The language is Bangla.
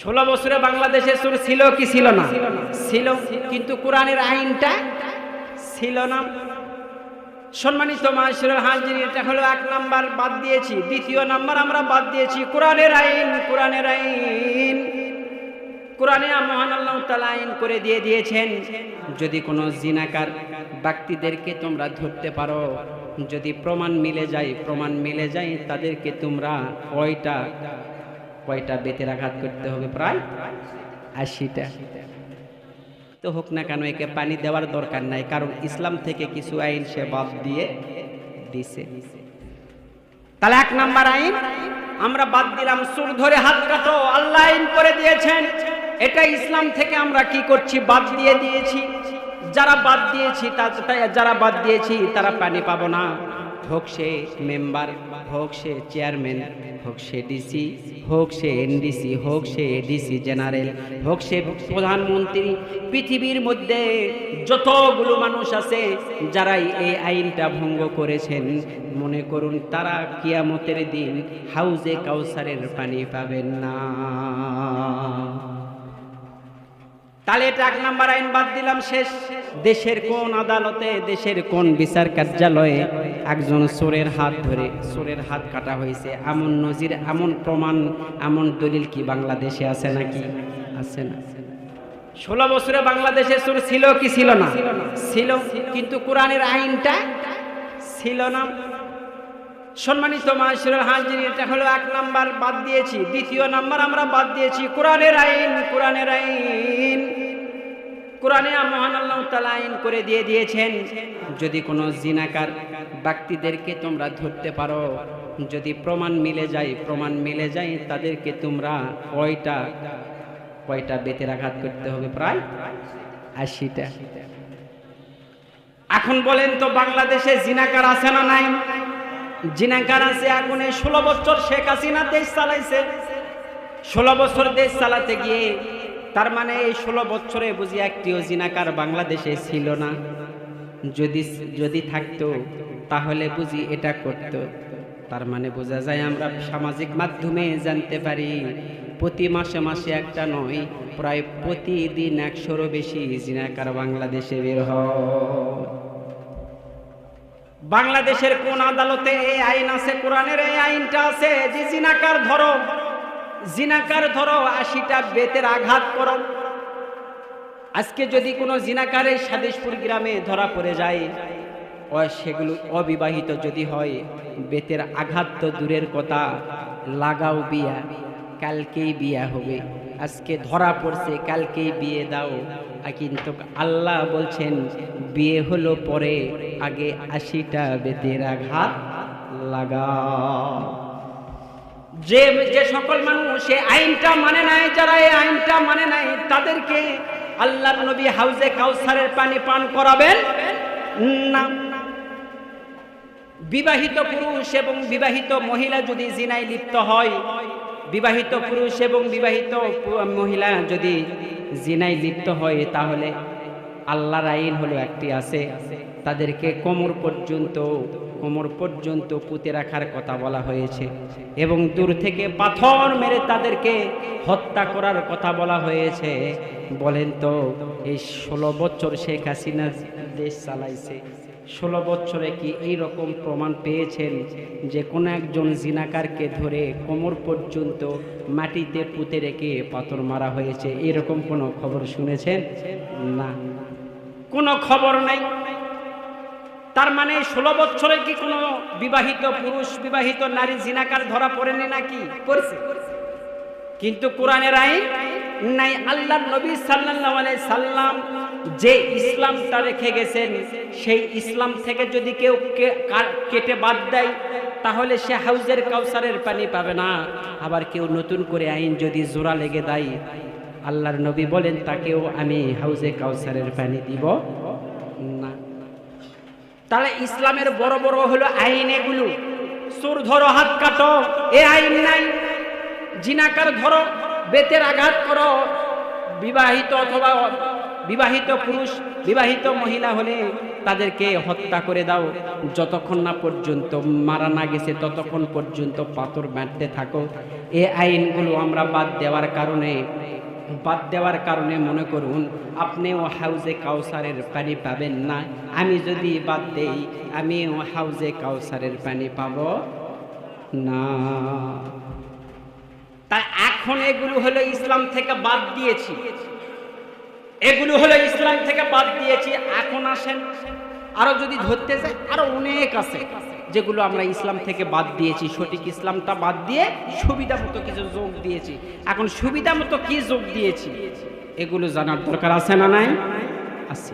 ষোলো বছরে বাংলাদেশে সুর ছিল কি ছিল না? ছিল, কিন্তু কোরআনের আইনটা ছিল না। সম্মানিত মাসুরুল হাজির, এটা হলো এক নাম্বার বাদ দিয়েছি। দ্বিতীয় নাম্বার আমরা বাদ দিয়েছি। কোরআনের আইন কোরআনের আইন। কোরআনে মহান আল্লাহ তাআলা আইন করে দিয়ে দিয়েছেন, যদি কোনো জিনাকার ব্যক্তিদেরকে তোমরা ধরতে পারো, যদি প্রমাণ মিলে যায়, প্রমাণ মিলে যায়, তাদেরকে তোমরা কয়টা কয়টা বেতের আঘাত করতে হবে? প্রায় আশিটা। তো হোক না কেন, একে পানি দেওয়ার দরকার নাই, কারণ ইসলাম থেকে কিছু আইন সে বাদ দিয়ে দিছে। তাহলে এক নাম্বার আইন, আমরা বাদ দিলাম সুর ধরে হাত কাটো, আল্লাহ আইন করে দিয়েছেন। এটা ইসলাম থেকে আমরা কি করছি? বাদ দিয়ে দিয়েছি। যারা বাদ দিয়েছি যারা বাদ দিয়েছি, তারা পানি পাবো না। হোক সে মেম্বার, হোক সে চেয়ারম্যান, হোক সে ডিসি হোক সে এনডিসি হোক সে এডিসি জেনারেল, হোক সে প্রধানমন্ত্রী, পৃথিবীর মধ্যে যতগুলো মানুষ আছে যারাই এই আইনটা ভঙ্গ করেছেন, মনে করুন তারা কিয়ামতের দিন হাউজে কাউসারের পানি পাবেন না। তাহলে এটা এক নাম্বার আইন বাদ দিলাম, শেষ। দেশের কোন আদালতে, দেশের কোন বিচার কার্যালয়ে একজন চোরের হাত ধরে, চোরের হাত কাটা হয়েছে। এমন নজির, এমন প্রমাণ, এমন দলিল কি বাংলাদেশে আছে নাকি? আছে না। ষোলো বছরে বাংলাদেশে চোর ছিল কি ছিল না? ছিল। কিন্তু কোরআনের আইনটা ছিল না। সম্মানিত মাসুরুল হাজির, এটা হলো এক নাম্বার বাদ দিয়েছি। দ্বিতীয় নাম্বার আমরা বাদ দিয়েছি কোরআনের আইন কোরআনের আইন। কোরআনে মহান আল্লাহ তাআলা আইন করে দিয়ে দিয়েছেন, যদি কোনো জিনাকার ব্যক্তিদেরকে তোমরা ধরতে পারো, যদি প্রমাণ মিলে যায়, প্রমাণ মিলে যায়, তাদেরকে তোমরা কয়টা কয়টা বেতের আঘাত করতে হবে? প্রায় আশিটা। এখন বলেন তো বাংলাদেশে জিনাকার আছে না নাই? জিনাকার আছে এই ষোলো বছর শেখ হাসিনা দেশ চালাইছে। ষোলো বছর দেশ চালাতে গিয়ে তার মানে এই ষোলো বছরে বুঝি একটিও জিনাকার বাংলাদেশে ছিল না। যদি যদি থাকতো, তাহলে বুঝি এটা করত। তার মানে বোঝা যায় আমরা সামাজিক মাধ্যমে জানতে পারি, প্রতি মাসে মাসে একটা নয়, প্রায় প্রতিদিন একশোরও বেশি জিনাকার বাংলাদেশে বের হয়। বাংলাদেশের কোন আদালতে এই আইন আছে? কোরআনের এই আইনটা আছে যে জিনাকার ধরো জিনাকার ধরো, আশিটা বেতের আঘাত করো। আজকে যদি কোনো জিনাকারের সাদেশপুর গ্রামে ধরা পড়ে যায় সেগুলো অবিবাহিত যদি হয়, বেতের আঘাত তো দূরের কথা, লাগাও বিয়া, কালকেই বিয়া হবে। আজকে ধরা পড়ছে, কালকেই বিয়ে দাও। কিন্তু আল্লাহ বলছেন, বিয়ে হলো পরে আগে আশিটা বেতের আঘাত লাগা যে যে সকল মানুষ এই আইনটা মানে নাই, যারা এই আইনটা মানে নাই, তাদেরকে আল্লাহর নবী হাউজে কাউসারের পানি পান করাবেন না। বিবাহিত পুরুষ এবং বিবাহিত মহিলা যদি জিনায় লিপ্ত হয়, বিবাহিত পুরুষ এবং বিবাহিত মহিলা যদি জিনায় লিপ্ত হয়, তাহলে আল্লাহর আইন হলো একটি আছে। তাদেরকে কোমর পর্যন্ত কোমর পর্যন্ত পুঁতে রাখার কথা বলা হয়েছে। এবং দূর থেকে পাথর মেরে তাদেরকে হত্যা করার কথা বলা হয়েছে। বলেন তো, এই ষোলো বছর শেখ হাসিনা দেশ চালাইছে। ষোলো বছরে কি এই রকম প্রমাণ পেয়েছেন যে কোনো একজন জিনাকারকে ধরে কোমর পর্যন্ত মাটিতে পুঁতে রেখে পাথর মারা হয়েছে? এরকম কোনো খবর শুনেছেন? না। কোনো খবর নাই। তার মানে ষোলো বছরে কি কোনো বিবাহিত পুরুষ, বিবাহিত নারী জিনাকার ধরা পড়েনি নাকি? পড়ছে। কিন্তু কোরআনের আইন নাই। আল্লাহ নবী আলাইহি সাল্লাম যে ইসলামটা রেখে গেছেন, সেই ইসলাম থেকে যদি কেউ কেটে বাদ দেয়, তাহলে সে হাউজের কাউসারের পানি পাবে না। আবার কেউ নতুন করে আইন যদি জোড়া লেগে দেয়, আল্লাহর নবী বলেন, তাকেও আমি হাউজে কাউসারের পানি দিব না। তাহলে ইসলামের বড় বড় হলো আইন এগুলো। সুর ধরো, হাত কাটো, এ আইন নাই। জিনাকার ধরো, বেতের আঘাত করো, বিবাহিত অথবা বিবাহিত পুরুষ, বিবাহিত মহিলা হলে তাদেরকে হত্যা করে দাও। যতক্ষণ না পর্যন্ত মারা না গেছে, ততক্ষণ পর্যন্ত পাথর মারতে থাকো। এ আইনগুলো আমরা বাদ দেওয়ার কারণে, বাদ দেওয়ার কারণে মনে করুন, আপনিও হাউজে কাউসারের পানি পাবেন না। আমি যদি বাদ দেই, আমিও হাউজে কাউসারের পানি পাব না। তা এখন এগুলো হলো ইসলাম থেকে বাদ দিয়েছি। এগুলো হলো ইসলাম থেকে বাদ দিয়েছি, এখন আসেন। আরও যদি ধরতে চাই আরও অনেক আছে যেগুলো আমরা ইসলাম থেকে বাদ দিয়েছি, সঠিক ইসলামটা বাদ দিয়ে সুবিধা মতো কিছু যোগ দিয়েছি। এখন সুবিধা মতো কি যোগ দিয়েছি, এগুলো জানার দরকার আছে না নাই? আছে।